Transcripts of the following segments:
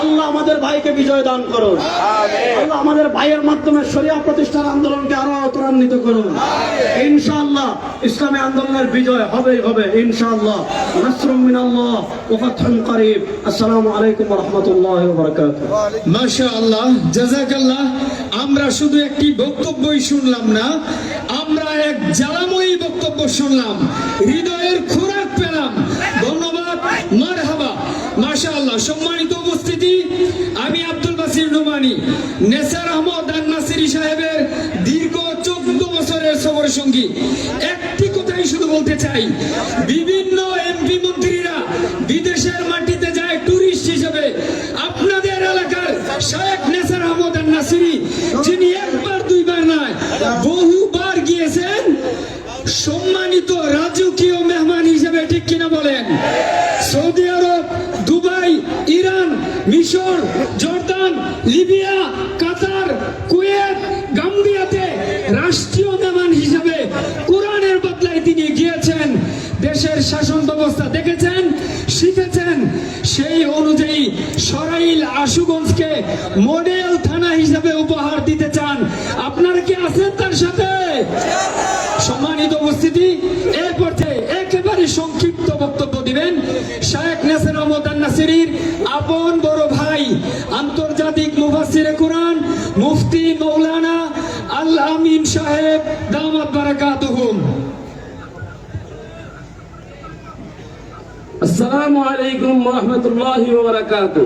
আল্লাহ আমাদের ভাইকে বিজয় দান করুন। আল্লাহ আমাদের ভাইয়ের মাধ্যমে শরিয়া প্রতিষ্ঠার আন্দোলনকে আরও ত্বরান্বিত করুন। ইনশাআল্লাহ ইসলামী আন্দোলনের বিজয় হবেই হবে ইনশাআল্লাহ। নাসরুম মিনাল্লাহ ওয়া ফাতহুন করিব। আসসালামু আলাইকুম ওয়া রাহমাতুল্লাহি ওয়া বারাকাতুহু। মাশা আল্লাহ জাজাকাল্লাহ আমরা শুধু একটি বক্তব্যই শুনলাম না আমরা এক জ্বালাময়ী বক্তব্য শুনলাম। হৃদয়ের খোরাক পেলাম। ধন্যবাদ। মারহাবা মাশা আল্লাহ সম্মানিত উপস্থিতি, আমি আব্দুল বাসির নোমানি নেসার আহমদ আন নাসিরি সাহেবের দীর্ঘ চোদ্দ বছরের সফর সঙ্গী। একটি কথাই শুধু বলতে চাই, বিভিন্ন এমপি মন্ত্রীরা বিদেশের মাটিতে যায় টুরিস্ট হিসেবে। আপনাদের এলাকার শেখ নেসার আহমদ আন নাসিরি যিনি একবার দুইবার নয়, বহুবার গিয়েছেন। সম্মানিত রাজকীয় মেহমান হিসেবে ঠিক কিনা বলেন? সৌদি আরব, দুবাই, ইরান, মিশর, জর্দান, লিবিয়া, কাতার, কুয়েত, গাম্বিয়াতে রাষ্ট্রীয় মেহমান হিসেবে কোরআনের বদলায় তিনি গিয়েছেন, দেশের শাসন ব্যবস্থা দেখেছেন, শিখেছেন। সেই অনুযায়ী সরাইল আশুগঞ্জকে মডেল থানা হিসেবে উপহার দিতে চান। আপনারা কি আছেন তার সাথে? সম্মানিত উপস্থিতি এর দিবেন শায়েখ নাসির আহমদ আন নাসিরির আপন বড় ভাই আন্তর্জাতিক মুফাসসিরে কোরআন মুফতি মৌলানা আল আমিন সাহেব দামাত বারাকাতুহুম السلام عليكم ورحمة الله وبركاته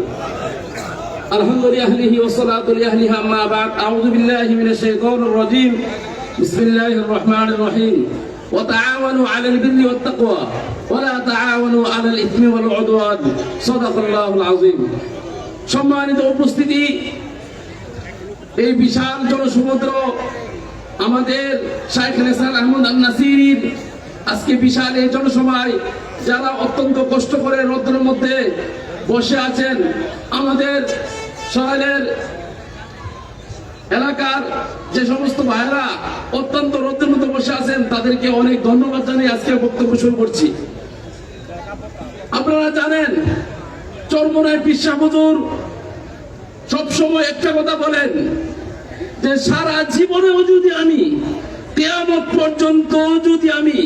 الحمد لأهله والصلاة لأهلها أما بعد أعوذ بالله من الشيطان الرجيم بسم الله الرحمن الرحيم وتعاونوا على البر والتقوى تعاونوا على ইসমি والعدوان صدق الله العظيم সম্মানিত উপস্থিতি, এই বিশাল জনসমুদ্র আমাদের শাইখ হাসান আহমদ আল নাসির আজকে বিশাল এই জনসভায় যারা অত্যন্ত কষ্ট করে রৌদ্রের মধ্যে বসে আছেন, আমাদের শহরের এলাকার যে সমস্ত ভাইরা অত্যন্ত রদ্রের মধ্যে বসে আছেন, তাদেরকে অনেক ধন্যবাদ জানিয়ে আজকে বক্তব্য শুরু করছি। আপনারা জানেন, চরমনায় হুজুর সবসময় একটা কথা বলেন যে সারা জীবনেও যদি আমি কেয়ামত পর্যন্ত যদি আমি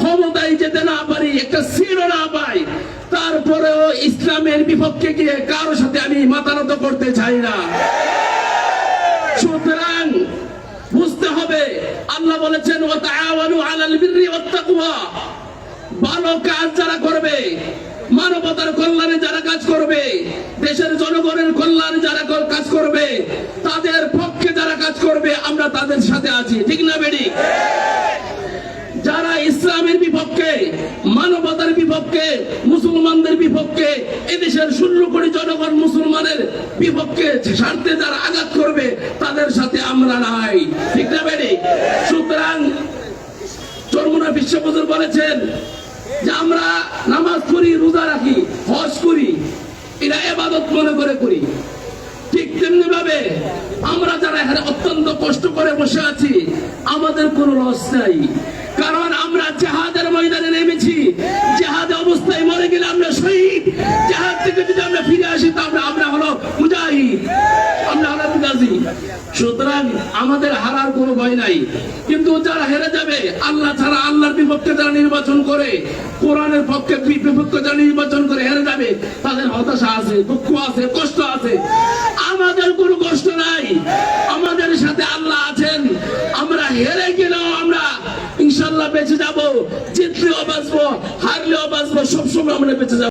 ক্ষমতায় যেতে না পারি, একটা সিঁড়ো না পাই, তারপরেও ইসলামের বিপক্ষে গিয়ে কারোর সাথে আমি মাতানত করতে চাই না। সুতরাং বুঝতে হবে, আল্লাহ বলেছেন ও তাআওয়ানু আলাল বিররি ওয়াত ভালো কাজ যারা করবে, মানবতার কল্যাণে যারা কাজ করবে, দেশের জনগণের কল্যাণে যারা কাজ করবে, তাদের পক্ষে যারা কাজ করবে, আমরা তাদের সাথে আছি। ঠিক না, বেড়ি? যারা ইসলামের বিপক্ষে, মানবতার বিপক্ষে, মুসলমানদের বিপক্ষে, এদেশের ষোলো কোটি জনগণ মুসলমানের বিপক্ষে স্বার্থে যারা আঘাত করবে, তাদের সাথে আমরা নাই। ঠিক না, বেড়ি? সুতরাং চরমুনা বিশ্ববজুর বলেছেন যে আমরা নামাজ পড়ি, রোজা রাখি, হজ করি, এরা এবাদত মনে করে করি। ঠিক তেমনি ভাবে আমরা যারা এখানে অত্যন্ত কষ্ট করে বসে আছি, আমাদের কোনো লস নাই। কারণ আমরা জাহাজের ময়দানে নেমেছি, জেহাদে অবস্থায় মরে গেলে আমরা শহীদ। সুতরাং আমাদের হারার কোনো ভয় নাই। কিন্তু যারা হেরে যাবে, আল্লাহ ছাড়া আল্লাহর বিপক্ষে যারা নির্বাচন করে, কোরআনের পক্ষে বিপক্ষে যারা নির্বাচন করে হেরে যাবে, তাদের হতাশা আছে, দুঃখ আছে, কষ্ট আছে। আমাদের কোনো কষ্ট নাই। আমাদের সাথে আল্লাহ আছেন। আমরা হেরে গেলেও আমরা ইনশাল্লাহ বেঁচে যাব। জিতলেও বাঁচবো, হারলেও বাঁচবো, সবসময় আমরা বেঁচে যাব।